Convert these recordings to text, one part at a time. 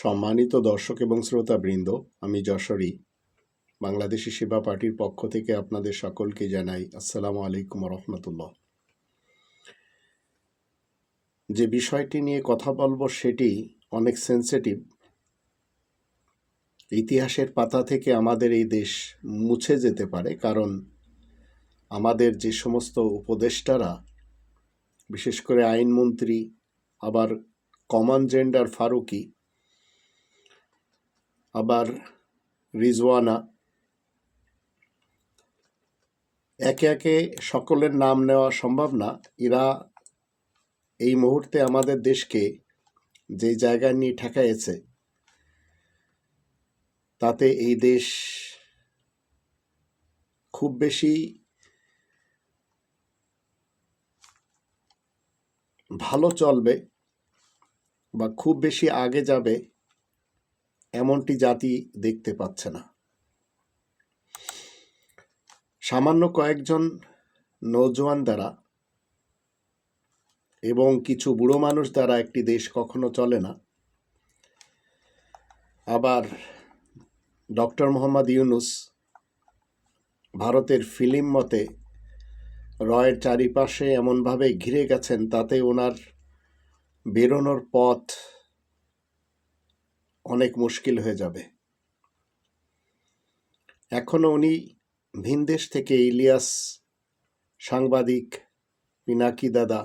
সম্মানিত দর্শক এবং শ্রোতাবৃন্দ, আমি যশোরী। বাংলাদেশি সেবা পার্টির পক্ষ থেকে আপনাদের সকলকে জানাই আসসালামু আলাইকুম রহমতুল্লাহ। যে বিষয়টি নিয়ে কথা বলব সেটি অনেক সেন্সিটিভ ইতিহাসের পাতা থেকে আমাদের এই দেশ মুছে যেতে পারে, কারণ আমাদের যে সমস্ত উপদেষ্টারা, বিশেষ করে আইনমন্ত্রী, আবার কমন জেন্ডার ফারুকি আবার রিজওয়ানা। একে একে সকলের নাম নেওয়া সম্ভব না। এরা এই মুহূর্তে আমাদের দেশকে যে জায়গা নিয়ে ঠেকাইছে, তাতে এই দেশ খুব বেশি ভালো চলবে বা খুব বেশি আগে যাবে এমনটি জাতি দেখতে পাচ্ছে না। সামান্য কয়েকজন নৌজওয়ান দ্বারা এবং কিছু বুড়ো মানুষ দ্বারা একটি দেশ কখনো চলে না। আবার ডক্টর মোহাম্মদ ইউনুস ভারতের ফিল্ম মতে, রয়ের চারিপাশে এমনভাবে ঘিরে গেছেন তাতে ওনার বেরোনোর পথ অনেক মুশকিল হয়ে যাবে। এখনও উনি ভিনদেশ থেকে ইলিয়াস, সাংবাদিক, পিনাকি দাদা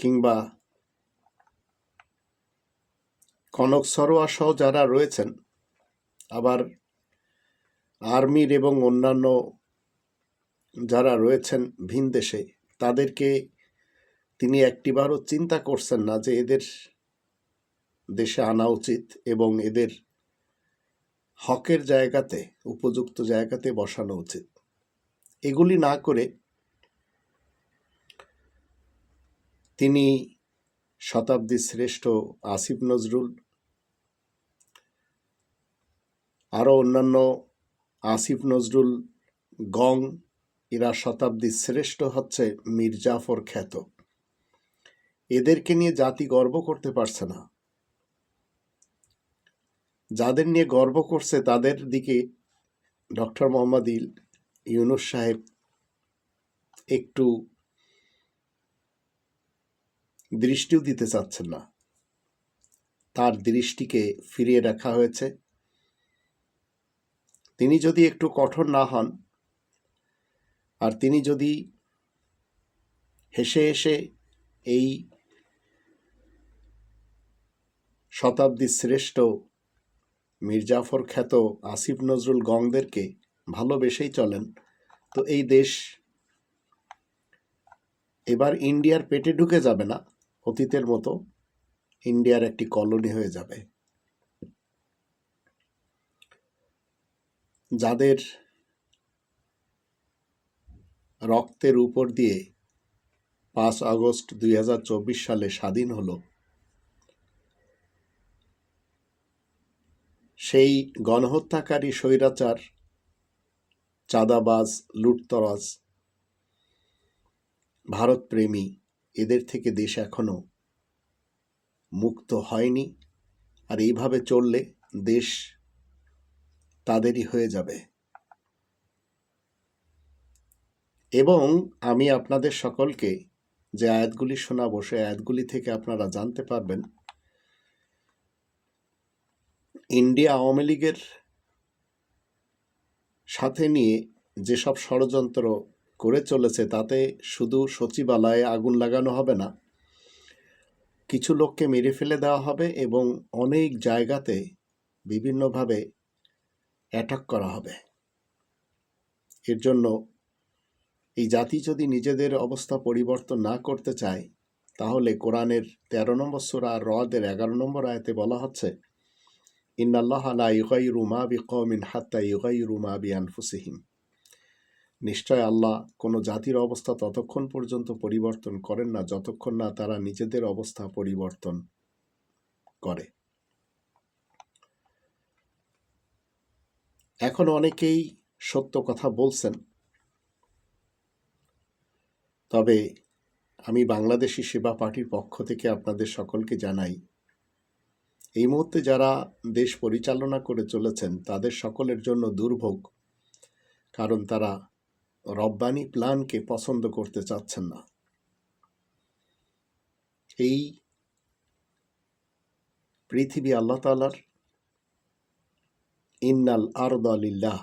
কিংবা কনক সরোয়া সহ যারা রয়েছেন, আবার আর্মির এবং অন্যান্য যারা রয়েছেন ভিন দেশে, তাদেরকে তিনি একটিবারও চিন্তা করছেন না যে এদের দেশে আনা উচিত এবং এদের হকের জায়গাতে, উপযুক্ত জায়গাতে বসানো উচিত। এগুলি না করে তিনি শতাব্দী শ্রেষ্ঠ আসিফ নজরুল, আরও অন্যান্য আসিফ নজরুল, গং, এরা শতাব্দী শ্রেষ্ঠ হচ্ছে মির্জাফর খ্যাত। এদেরকে নিয়ে জাতি গর্ব করতে পারছে না। যাদের নিয়ে গর্ব করছে তাদের দিকে ডক্টর মোহাম্মদ ইল ইউনুস সাহেব একটু দৃষ্টিও দিতে চাচ্ছেন না। তার দৃষ্টিকে ফিরিয়ে রাখা হয়েছে। তিনি যদি একটু কঠোর না হন আর তিনি যদি হেসে হেসে এই শতাব্দীর শ্রেষ্ঠ মির্জাফর খ্যাত আসিফ নজরুল গংদেরকে ভালোবেসেই চলেন। তো এই দেশ এবার ইন্ডিয়ার পেটে ঢুকে যাবে না, অতীতের মতো ইন্ডিয়ার একটি কলোনি হয়ে যাবে। যাদের রক্তের উপর দিয়ে পাঁচ আগস্ট দুই হাজার চব্বিশ সালে স্বাধীন হলো সেই গণহত্যাকারী স্বৈরাচার, চাঁদাবাজ, লুটতরাজ, ভারতপ্রেমী, এদের থেকে দেশ এখনও মুক্ত হয়নি। আর এইভাবে চললে দেশ তাদেরই হয়ে যাবে। এবং আমি আপনাদের সকলকে যে আয়াতগুলি শোনাবো, সেই আয়াতগুলি থেকে আপনারা জানতে পারবেন ইন্ডিয়া আওয়ামী লীগের সাথে নিয়ে যেসব ষড়যন্ত্র করে চলেছে, তাতে শুধু সচিবালয়ে আগুন লাগানো হবে না, কিছু লোককে মেরে ফেলে দেওয়া হবে এবং অনেক জায়গাতে বিভিন্নভাবে অ্যাটাক করা হবে। এর জন্য এই জাতি যদি নিজেদের অবস্থা পরিবর্তন না করতে চায়, তাহলে কোরআনের তেরো নম্বর সুরা রদের এগারো নম্বর আয়তে বলা হচ্ছে ইন্নাল্লাহ লা ইউগাইরু মা বিকৌমিন হাত্তা ইউগাইরু মা বিআনফুসিহিম। নিশ্চয় আল্লাহ কোনো জাতির অবস্থা ততক্ষণ পর্যন্ত পরিবর্তন করেন না যতক্ষণ না তারা নিজেদের অবস্থা পরিবর্তন করে। এখন অনেকেই সত্য কথা বলছেন। তবে আমি বাংলাদেশি সেবা পার্টির পক্ষ থেকে আপনাদের সকলকে জানাই এই মুহূর্তে যারা দেশ পরিচালনা করে চলেছেন, তাদের সকলের জন্য দুর্ভোগ। কারণ তারা রব্বানি প্ল্যানকে পছন্দ করতে চাচ্ছেন না। এই পৃথিবী আল্লাহ তালার ইন্নাল আরদ আলিল্লাহ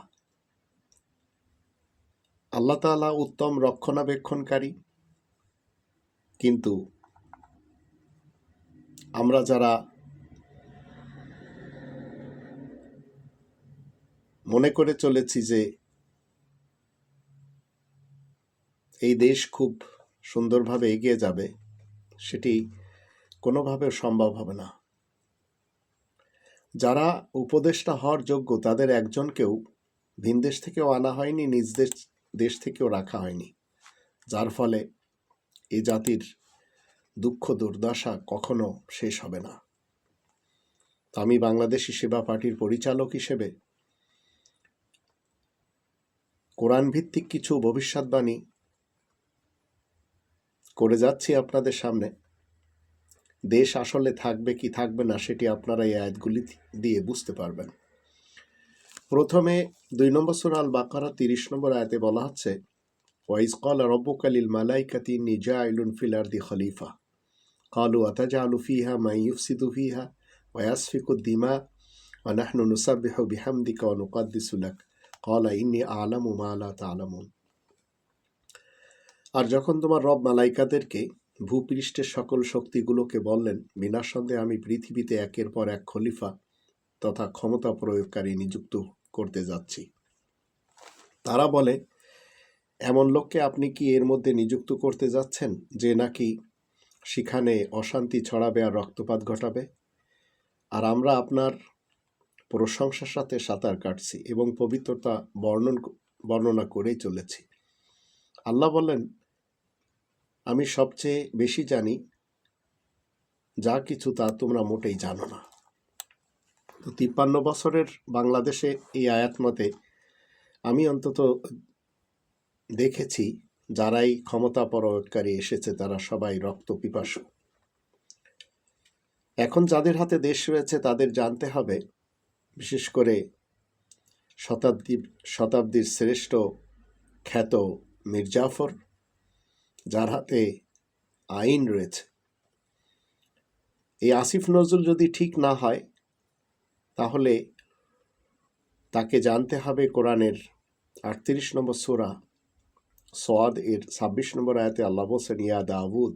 আল্লাহ তালা উত্তম রক্ষণাবেক্ষণকারী। কিন্তু আমরা যারা মনে করে চলেছি যে এই দেশ খুব সুন্দরভাবে এগিয়ে যাবে, সেটি কোনোভাবে সম্ভব হবে না। যারা উপদেষ্টা হওয়ার যোগ্য, তাদের একজনকেও ভিনদেশ থেকেও আনা হয়নি, নিজ দেশ দেশ থেকেও রাখা হয়নি। যার ফলে এ জাতির দুঃখ, দুর্দশা কখনো শেষ হবে না। আমি বাংলাদেশি সেবা পার্টির পরিচালক হিসেবে কোরআন ভিত্তিক কিছু ভবিষ্যৎবাণী করে যাচ্ছি আপনাদের সামনে দেশ আসলে থাকবে কি থাকবে না সেটি আপনারা এই আয়াতগুলি দিয়ে বুঝতে পারবেন প্রথমে দুই নম্বর সুরা আল বাকারা তিরিশ নম্বর আয়াতে বলা হচ্ছে ওয়াইজ কল রব্বকালিল মালাইকাতি নিজা ইলুন ফিলার দি খলিফা কালু আতাজালু ফিহা মাই ইউফসিদু ফিহা ওয়াসফিকু দিমা ونحن نسبح بحمدك ونقدس لك কলা ইন্নি আলাম উমা তালামুন আর যখন তোমার রব মালাইকাদেরকে ভূপৃষ্ঠের সকল শক্তিগুলোকে বললেন বিনা সন্দেহে আমি পৃথিবীতে একের পর এক খলিফা তথা ক্ষমতা প্রয়োগকারী নিযুক্ত করতে যাচ্ছি। তারা বলে, এমন লোককে আপনি কি এর মধ্যে নিযুক্ত করতে যাচ্ছেন যে নাকি সেখানে অশান্তি ছড়াবে আর রক্তপাত ঘটাবে? আর আমরা আপনার প্রশংসার সাথে সাঁতার কাটছি এবং পবিত্রতা বর্ণন বর্ণনা করেই চলেছি। আল্লাহ বলেন আমি সবচেয়ে বেশি জানি যা কিছু তা তোমরা মোটেই জানো না। তো তিপ্পান্ন বছরের বাংলাদেশে এই আয়াত মতে আমি অন্তত দেখেছি, যারাই ক্ষমতা প্রয়োগকারী এসেছে তারা সবাই রক্ত পিপাসু। এখন যাদের হাতে দেশ রয়েছে তাদের জানতে হবে বিশেষ করে শতাব্দী, শতাব্দীর শ্রেষ্ঠ খ্যাত মির্জাফর, যার হাতে আইন রয়েছে। এই আসিফ নজরুল যদি ঠিক না হয়, তাহলে তাকে জানতে হবে কোরআনের আটত্রিশ নম্বর সোরা সোয়াদ এর ছাব্বিশ নম্বর আয়াতে আল্লাহ বলছেন, ইয়া দাউদ,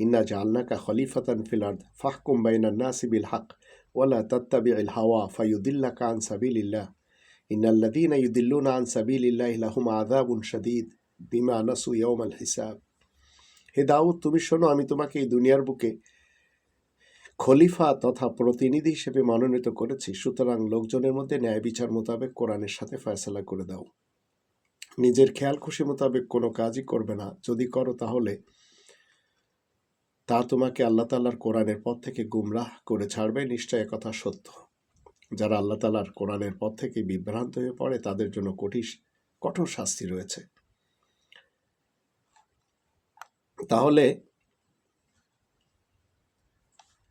ইন্না জালনাকা খলিফাতান ফিলার্দ ফাহকুম বাইনা নাসিবিল হক। ওয়ালা তাত্তাবি ইল হাওয়া ফায়ুদিল্লাকা আন সাবিলিল্লাহ ইন্নাল্লাযীনা ইউদিল্লুনা আন সাবিলিল্লাহি লাহুম আযাবুন শাদীদ বিমা নাসু ইয়াউমাল হিসাব হে দাউদ, তুমি শোনো, আমি তোমাকে এই দুনিয়ার বুকে খলিফা তথা প্রতিনিধি হিসেবে মনোনীত করেছি। সুতরাং লোকজনের মধ্যে ন্যায় বিচার মোতাবেক কোরআনের সাথে ফয়সলা করে দাও। নিজের খেয়াল খুশি মোতাবেক কোনো কাজই করবে না। যদি করো তাহলে তা তোমাকে আল্লাহ তাল্লার কোরআনের পথ থেকে গুমরাহ করে ছাড়বে, নিশ্চয় কথা সত্য। যারা আল্লাহ তালার কোরআনের পথ থেকে বিভ্রান্ত হয়ে পড়ে, তাদের জন্য কঠিন, কঠোর শাস্তি রয়েছে। তাহলে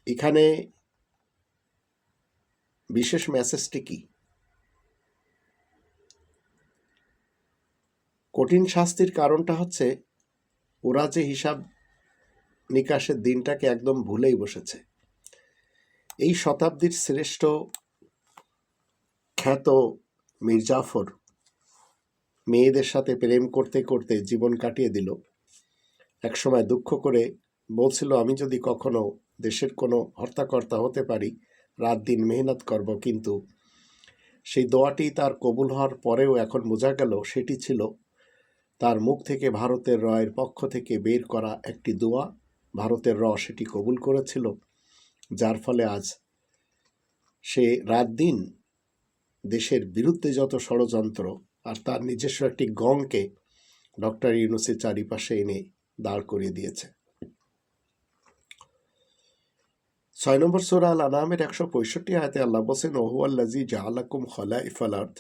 এখানে বিশেষ মেসেজটি কি? কঠিন শাস্তির কারণটা হচ্ছে, ওরা যে হিসাব নিকাশের দিনটাকে একদম ভুলেই বসেছে। এই শতাব্দীর শ্রেষ্ঠ খ্যাত মির্জাফর মেয়েদের সাথে প্রেম করতে করতে জীবন কাটিয়ে দিল। একসময় দুঃখ করে বলছিল, আমি যদি কখনো দেশের কোনো হর্তাকর্তা হতে পারি, রাত দিন মেহনত করব। কিন্তু সেই দোয়াটি তার কবুল হওয়ার পরেও এখন বোঝা গেল, সেটি ছিল তার মুখ থেকে ভারতের রয়ের পক্ষ থেকে বের করা একটি দোয়া। ভারতের রস এটি কবুল করেছিল, যার ফলে আজ সে রাত দিন দেশের বিরুদ্ধে যত ষড়যন্ত্র আর তার নিজস্ব একটি গংকে ডক্টর ইউনুসের চারিপাশে এনে দাঁড় করিয়ে দিয়েছে। ছয় নম্বর সোরা আল আনামের একশো পঁয়ষট্টি আয়তে আল্লাহ বসেন ওহু আল্লাজি জাহালাকুম খলা ইফালার্থ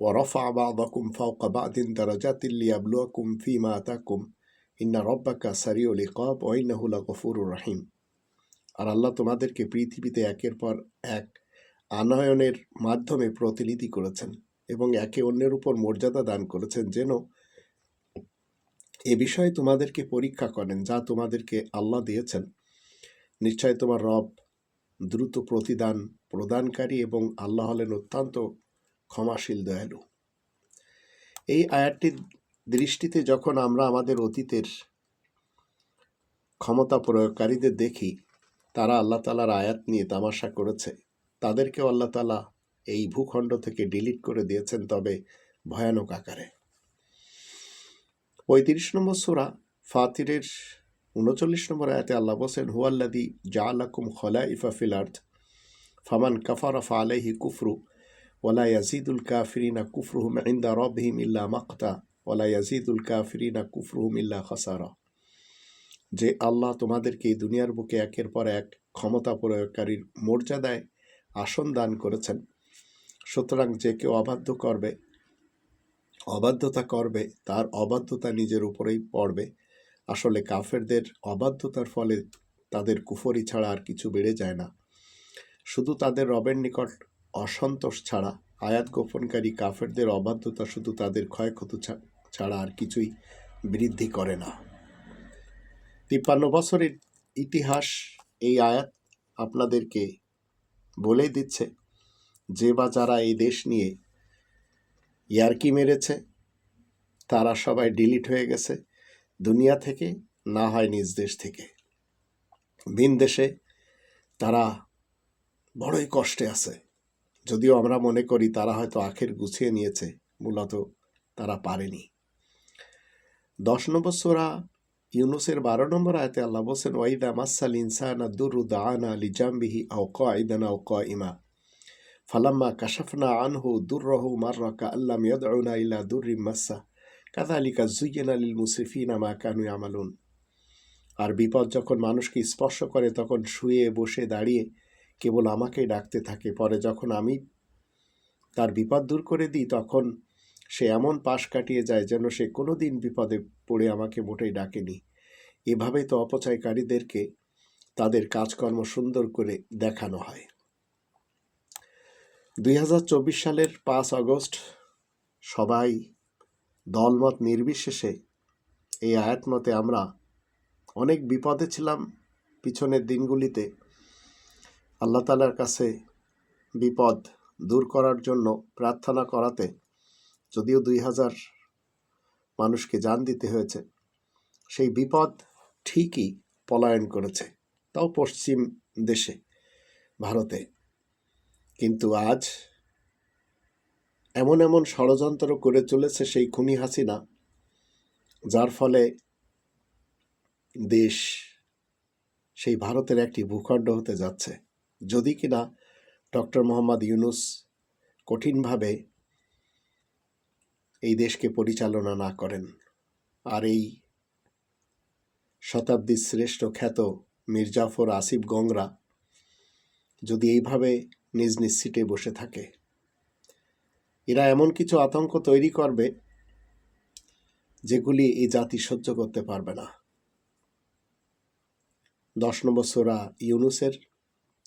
ওরফা আবা আবাকুম ফাউকাবা দিন দারাজা তিল্লি আবলুয়াকুম ফিমা আতাকুম ইন্না রব্বাকা সারিউল ইকব ওয়াইনাহুলা গফুর রাহিম। আর আল্লাহ তোমাদেরকে পৃথিবীতে একের পর এক আনয়নের মাধ্যমে প্রতিনিধি করেছেন এবং একে অন্যের উপর মর্যাদা দান করেছেন যেন এ বিষয়ে তোমাদেরকে পরীক্ষা করেন, যা তোমাদেরকে আল্লাহ দিয়েছেন। নিশ্চয় তোমার রব দ্রুত প্রতিদান প্রদানকারী এবং আল্লাহ হলেন অত্যন্ত ক্ষমাশীল, দয়ালু। এই আয়াতটি দৃষ্টিতে যখন আমরা আমাদের অতীতের ক্ষমতা প্রয়োগকারীদের দেখি, তারা আল্লাহ তালার আয়াত নিয়ে তামাশা করেছে। তাদেরকেও আল্লাহ তালা এই ভূখণ্ড থেকে ডিলিট করে দিয়েছেন তবে ভয়ানক আকারে। পঁয়ত্রিশ নম্বর সুরা ফাতিরের উনচল্লিশ নম্বর আয়াতে আল্লাহ বসেন হুয়াল্লাদি জাআলাকুম খলা ইফাফিল আর্থ ফামান কাফারা ফালাইহি কুফরু ওলা ইয়াজিদুল কাফিরিনা কুফরুহুম ইন্দা রবহিম ইল্লা মাকতা। ওলা ইয়াজিদুল কাফিরিনা কুফরুহুম ইল্লা খাসারা। যে আল্লাহ তোমাদেরকে এই দুনিয়ার বুকে একের পর এক ক্ষমতা প্রয়োগকারীর মর্যাদায় আসন দান করেছেন। সুতরাং যে কেউ অবাধ্য করবে, অবাধ্যতা করবে, তার অবাধ্যতা নিজের উপরেই পড়বে। আসলে কাফেরদের অবাধ্যতার ফলে তাদের কুফরি ছাড়া আর কিছু বেড়ে যায় না। শুধু তাদের রবের নিকট অসন্তোষ ছাড়া, আয়াত গোপনকারী কাফেরদের অবাধ্যতা শুধু তাদের ক্ষয়ক্ষতি ছাড়া আর কিছুই বৃদ্ধি করে না। তিপ্পান্ন বছরের ইতিহাস এই আয়াত আপনাদেরকে বলে দিচ্ছে, যে বা যারা এই দেশ নিয়ে ইয়ারকি মেরেছে, তারা সবাই ডিলিট হয়ে গেছে দুনিয়া থেকে, না হয় নিজ দেশ থেকে। ভিন দেশে তারা বড়ই কষ্টে আছে। যদিও আমরা মনে করি তারা হয়তো আখের গুছিয়ে নিয়েছে, মূলত তারা পারেনি। দশ নম্বর সোরা ইউনুসের বারো নম্বর আয়তে আল্লাহ বলছেন, ওয়াইদা মাসাল ইনসানা দুরু দানা লিজাম্বিহি আও কাইদান আও কাইমা ফালাম্মা কাশাফনা আনহু দুররহু মাররাকা আল্লাম ইয়াদউনা ইলা দুররিম মাসসা। কাযালিকা যুয়্যিনা লিল মুসরিফিনা মা কানু ইয়ামালুন। আর বিপদ যখন মানুষকে স্পর্শ করে, তখন শুয়ে বসে দাঁড়িয়ে কেবল আমাকেই ডাকতে থাকে। পরে যখন আমি তার বিপদ দূর করে দিই, তখন সে এমন পাশ কাটিয়ে যায় যেন সে কোনো দিন বিপদে পড়ে আমাকে মোটেই ডাকেনি। এভাবেই তো অপচয়কারীদেরকে তাদের কাজকর্ম সুন্দর করে দেখানো হয়। দুই হাজার চব্বিশ সালের পাঁচ আগস্ট সবাই দলমত নির্বিশেষে এই আয়াতমতে আমরা অনেক বিপদে ছিলাম। পিছনের দিনগুলিতে আল্লাহ তালার কাছে বিপদ দূর করার জন্য প্রার্থনা করাতে যদিও দুই হাজার মানুষকে যান দিতে হয়েছে, সেই বিপদ ঠিকই পলায়ন করেছে, তাও পশ্চিম দেশে, ভারতে। কিন্তু আজ এমন এমন ষড়যন্ত্র করে চলেছে সেই খুনি হাসিনা, যার ফলে দেশ সেই ভারতের একটি ভূখণ্ড হতে যাচ্ছে। যদি কিনা ডক্টর মোহাম্মদ ইউনুস কঠিনভাবে এই দেশকে পরিচালনা না করেন। আর এই শতাব্দীর শ্রেষ্ঠ খ্যাত মির্জাফর আসিফ গংরা যদি এইভাবে নিজ নিজ সিটে বসে থাকে, এরা এমন কিছু আতঙ্ক তৈরি করবে যেগুলি এই জাতি সহ্য করতে পারবে না। দশ নম্বর সোরা ইউনুসের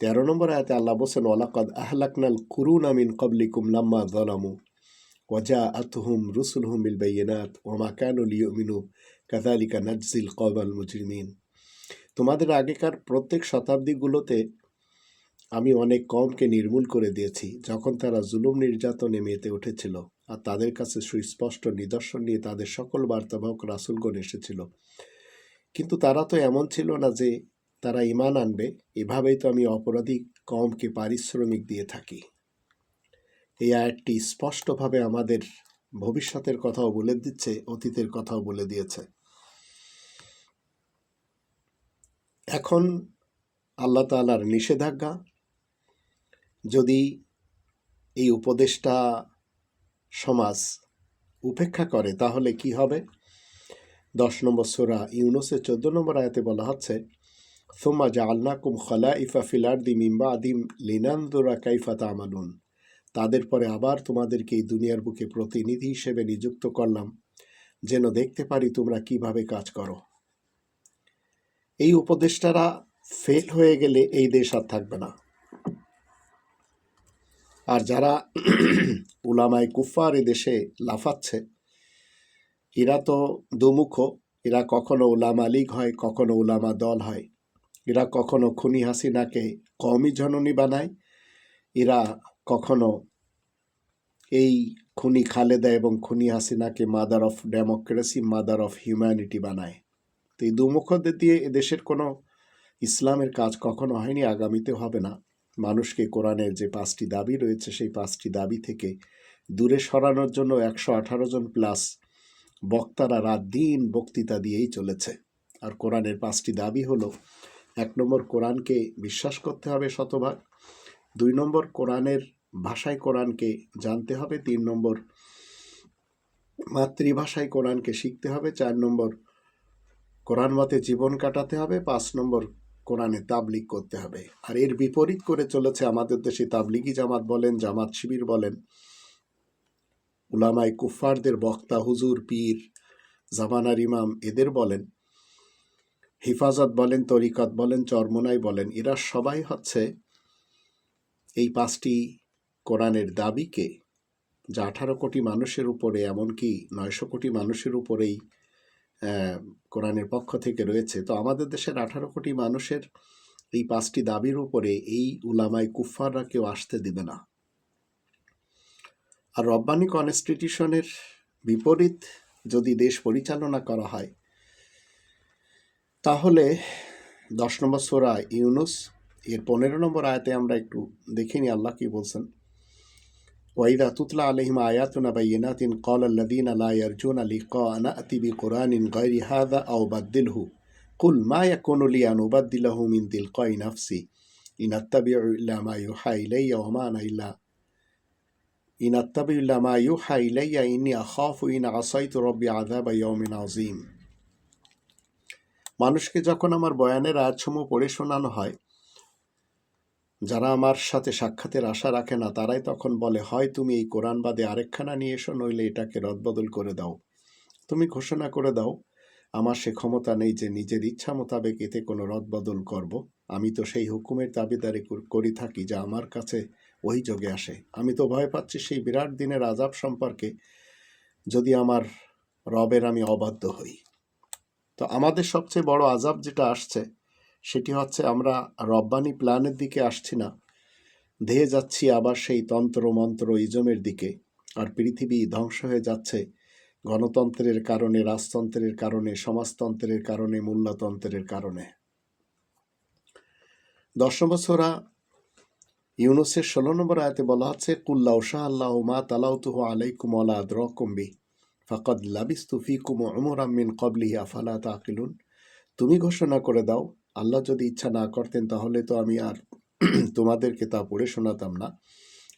তেরো নম্বর আয়াতে আল্লাহ বসেন ওয়ালাকাদ আহলাকনাল কুরুন আমিন কবলিকুম লাম্মা যালামু। ওয়াজা আতহুম রুসুলহুম বিল বাইয়িনাত ওমা কানু লিয়ুমিনু কাযালিকা নাজজিল কওমাল মুজরিমিন তোমাদের আগেকার প্রত্যেক শতাব্দীগুলোতে আমি অনেক কমকে নির্মূল করে দিয়েছি যখন তারা জুলুম নির্যাতনে মেতে উঠেছিল আর তাদের কাছে সুস্পষ্ট নিদর্শন নিয়ে তাদের সকল বার্তাবাহক রাসুলগণ এসেছিল। কিন্তু তারা তো এমন ছিল না যে তারা ইমান আনবে, এভাবেই তো আমি অপরাধী কমকে পারিশ্রমিক দিয়ে থাকি। এই আয়াতটি স্পষ্টভাবে আমাদের ভবিষ্যতের কথাও বলে দিচ্ছে, অতীতের কথাও বলে দিয়েছে। এখন আল্লাহ তালার নিষেধাজ্ঞা, যদি এই উপদেশটা সমাজ উপেক্ষা করে, তাহলে কি হবে? দশ নম্বর সোরা ইউনুসের চোদ্দ নম্বর আয়াতে বলা হচ্ছে, সোম্মা জা আল্লাকুম খলা ইফা ফিলার দি মিম্বা আদিম লিনান্দোরা কাইফা তামালুন তাদের পরে আবার তোমাদেরকে এই দুনিয়ার বুকে প্রতিনিধি হিসেবে নিযুক্ত করলাম, যেন দেখতে পারি তোমরা কীভাবে কাজ করো। এই উপদেষ্টারা ফেল হয়ে গেলে এই দেশ আর থাকবে না। আর যারা উলামায় কুফার দেশে লাফাচ্ছে, এরা তো দুমুখ, এরা কখনো উলামা লীগ হয়, কখনো উলামা দল হয়। এরা কখনো খুনি হাসিনাকে কমই জননী বানায়, এরা কখনো এই খুনি খালেদা এবং খুনি হাসিনাকে mother of democracy, mother of humanity বানায়। তো এই দুমুখদের দিয়ে এদেশের কোনো ইসলামের কাজ কখনো হয়নি, আগামীতে হবে না। মানুষকে কোরআনের যে পাঁচটি দাবি রয়েছে, সেই পাঁচটি দাবি থেকে দূরে সরানোর জন্য একশো আঠারো জন প্লাস বক্তারা রাত দিন বক্তৃতা দিয়েই চলেছে। আর কোরআনের পাঁচটি দাবি হলো, এক নম্বর কোরআনকে বিশ্বাস করতে হবে শতভাগ, দুই নম্বর কোরআনের ভাষায় কোরআনকে জানতে হবে, তিন নম্বর মাতৃভাষায় কোরআনকে শিখতে হবে, চার নম্বর কোরআন মতে জীবন কাটাতে হবে, পাঁচ নম্বর কোরআনে তাবলিগ করতে হবে। আর এর বিপরীত করে চলেছে আমাদের দেশে তাবলিগি জামাত বলেন, জামাত শিবির বলেন। উলামাই কুফফারদের বক্তা, হুজুর, পীর, জামানার ইমাম এদের বলেন। হিফাজত বলেন, তরিকত বলেন, চরমোনাই বলেন। এরা সবাই হচ্ছে এই পাঁচটি কোরআনের দাবিকে যা আঠারো কোটি মানুষের উপরে, এমনকি নয়শো কোটি মানুষের উপরেই কোরআনের পক্ষ থেকে রয়েছে। তো আমাদের দেশের আঠারো কোটি মানুষের এই পাঁচটি দাবির উপরে এই উলামাই কুফাররা কেউ আসতে দিবে না। আর রব্বানি কনস্টিটিউশনের বিপরীত যদি দেশ পরিচালনা করা হয়, তাহলে দশ নম্বর সোরা ইউনুস, এর পনেরো নম্বর আয়াতে আমরা একটু দেখিনি আল্লাহ কি বলছেন? ওয়াইদা তুতলা আলহিম আয়াতুনা বাইনাতিন কল আল্লাদিন আলা ইয়ারজুন আলী ক আনা আতিবি কোরআনিন গৈরি হাদা আও বাদ্দিলহু কুল মা ইয়াকুনু লি আন উবাদ্দিলাহু মিন দিল কই নাফসি ইন আত্তাবিউ ইল্লা মা ইউহা ইলাইয়া ওয়া মা আনা ইল্লা ইন আত্তাবিউ ইল্লা মা ইউহা ইলাইয়া ইন্নী আখাফু ইন আসাইতু রব্বি আযাবা ইয়াউমিন মানুষকে যখন আমার বয়ানের আজসমূহ পড়ে শোনানো হয় যারা আমার সাথে সাক্ষাতের আশা রাখে না, তারাই তখন বলে, হয় তুমি এই কোরআন বাদে আরেকখানা নিয়ে এসো, নইলে এটাকে রদবদল করে দাও। তুমি ঘোষণা করে দাও, আমার সে ক্ষমতা নেই যে নিজের ইচ্ছা মোতাবেক এতে কোনো রদবদল করব। আমি তো সেই হুকুমের দাবিদারি কর- থাকি যা আমার কাছে ওই যোগে আসে। আমি তো ভয় পাচ্ছি সেই বিরাট দিনের আজাব সম্পর্কে, যদি আমার রবের আমি অবাধ্য হই। তো আমাদের সবচেয়ে বড় আজাব যেটা আসছে সেটি হচ্ছে, আমরা রব্বানি প্ল্যানের দিকে আসছি না। ধেয়ে যাচ্ছি আবার সেই তন্ত্র মন্ত্র ইজমের দিকে। আর পৃথিবী ধ্বংস হয়ে যাচ্ছে। গণতন্ত্রের কারণে, রাজতন্ত্রের কারণে, সমাজতন্ত্রের কারণে, মূল্যতন্ত্রের কারণে। দশ বছরা ইউনুসের ষোলো নম্বর আয়াতে বলা হচ্ছে কুল্লাউ শাহ আল্লাহ মা তালাউতুহু আলাইকুম আলা আদরকুম্বি ফাকাদ লাবিস্তু ফিকুম উমরাম মিন কবলিহি আফালা তাকিলুন তুমি ঘোষণা করে দাও আল্লাহ যদি ইচ্ছা না করতেন, তাহলে তো আমি আর তোমাদেরকে তা পড়ে শোনাতাম না।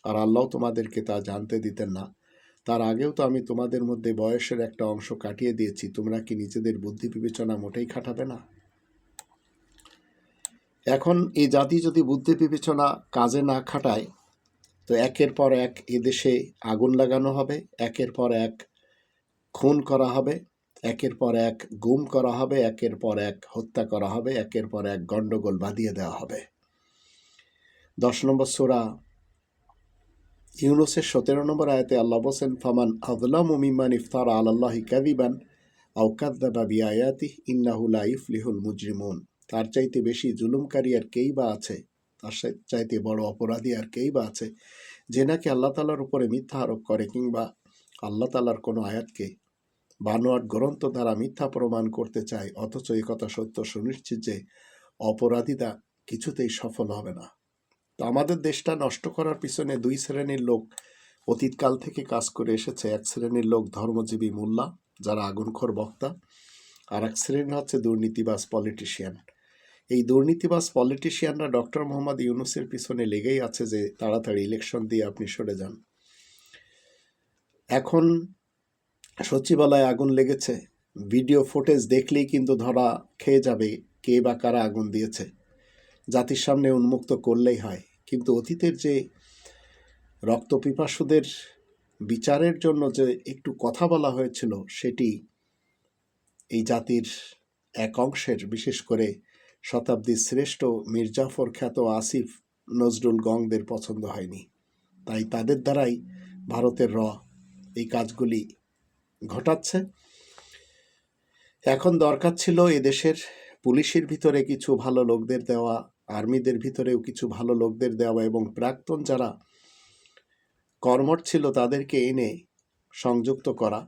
আর আল্লাহ তোমাদেরকে তা জানতে দিতেন না। তার আগেও তো আমি তোমাদের মধ্যে বয়সের একটা অংশ কাটিয়ে দিয়েছি। তোমরা কি নিজেদের বুদ্ধি বিবেচনা মোটেই খাটাবে না? এখন এই জাতি যদি বুদ্ধি বিবেচনা কাজে না খাটায়, তো একের পর এক এদেশে আগুন লাগানো হবে, একের পর এক খুন করা হবে। একের পর এক গুম করা হবে, একের পর এক হত্যা করা হবে, একের পর এক গন্ডগোল বাঁধিয়ে দেওয়া হবে। দশ নম্বর সোরা ইউনুসের সতেরো নম্বর আয়তে আল্লাহ বসেন ফামান আদলাম মিমান ইফতার আল্লাহি কাদিবান আউকাদ্দাবা বিআয়াতি ইন্নাহু লা ইফলিহুল মুজরিমুন। তার চাইতে বেশি জুলুমকারী আর কেই বা আছে? তার চাইতে বড় অপরাধী আর কেই বা আছে? যে নাকি আল্লাহ তালার উপরে মিথ্যা আরোপ করে কিংবা আল্লাহ তালার কোনো আয়াতকে বানোয়াট গ্রন্থ দ্বারা মিথ্যা প্রমাণ করতে চায়, অথচ এই কথা সত্য সুনিশ্চিত যে অপরাধীরা কিছুতেই সফল হবে না। তো আমাদের দেশটা নষ্ট করার পিছনে দুই শ্রেণির লোক অতীতকাল থেকে কাজ করে এসেছে। এক শ্রেণির লোক ধর্মজীবী মোল্লা, যারা আগুনখোর বক্তা, আর এক শ্রেণি হচ্ছে দুর্নীতিবাজ পলিটিশিয়ান। এই দুর্নীতিবাজ পলিটিশিয়ানরা ডক্টর মোহাম্মদ ইউনুসের পিছনে লেগেই আছে যে তাড়াতাড়ি ইলেকশন দিয়ে আপনি সরে যান। এখন সচিবালয়ে আগুন লেগেছে। ভিডিও ফুটেজ দেখলেই কিন্তু ধরা খেয়ে যাবে কে বা কারা আগুন দিয়েছে। জাতির সামনে উন্মুক্ত করলেই হয়। কিন্তু অতীতের যে রক্তপিপাসুদের বিচারের জন্য যে একটু কথা বলা হয়েছিল, সেটি এই জাতির এক অংশের, বিশেষ করে শতাব্দীর শ্রেষ্ঠ মির্জাফর খ্যাত আসিফ নজরুল গংদের পছন্দ হয়নি। তাই তাদের দ্বারাই ভারতের র এই কাজগুলি ঘটাচ্ছে। এখন দরকার ছিল এদেশের পুলিশের ভিতরে কিছু ভালো লোকদের দেওয়া, আর্মিদের ভিতরেও কিছু ভালো লোকদের দেওয়া এবং প্রাক্তন যারা কর্মঠ ছিল তাদেরকে এনে সংযুক্ত করা।